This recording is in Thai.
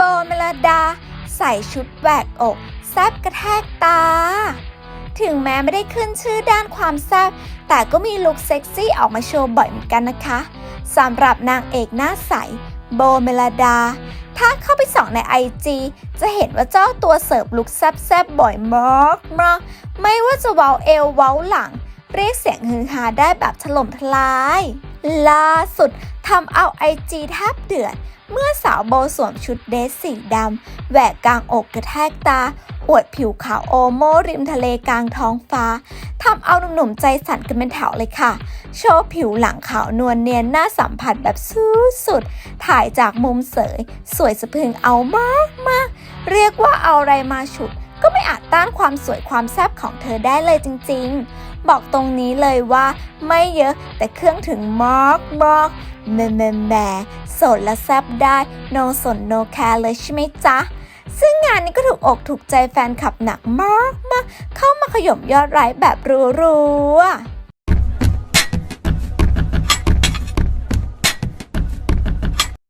โบเมลดา ใส่ชุดแหวกอกแซบกระแทกตา ถึงแม้ไม่ได้ขึ้นชื่อด้านความแซบแต่ก็มีลุคเซ็กซี่ออกมาโชว์บ่อยเหมือนกันนะคะสำหรับนางเอกหน้าใส โบเมลดา ถ้าเข้าไปส่องในไอจีจะเห็นว่าเจ้าตัวเสิร์ฟลุคแซบๆบ่อยมากมากไม่ว่าจะเว้าเอวเว้าหลัง เรียกเสียงฮือฮาได้แบบถล่มทลาย ล่าสุดทำเอาไอจีแทบเดือด เมื่อสาวโบสวมชุดเดรสสีดำแหวกกลางอกกระแทกตา อวดผิวขาวโอโมริมทะเลกลางท้องฟ้าทำเอาหนุ่มๆใจสั่นกันเป็นแถวเลยค่ะ โชว์ผิวหลังขาวนวลเนียนน่าสัมผัสแบบสุดๆถ่ายจากมุมเสย สวยสะพึงเอามากมากๆเรียกว่าเอาอะไรมาฉุด ก็ไม่อาจต้านความสวยความแซ่บของเธอได้เลยจริง ๆ บอกตรงนี้เลยว่าไม่เยอะแต่เครื่องถึงมอกบอกแม่แม่แม่สดและแซบได้โนสนโนแคร์เลยใช่ไหมจ๊ะซึ่งงานนี้ก็ถูกอกถูกใจแฟนคลับหนักมากมากเข้ามาขย่มยอดไลค์แบบรัวๆ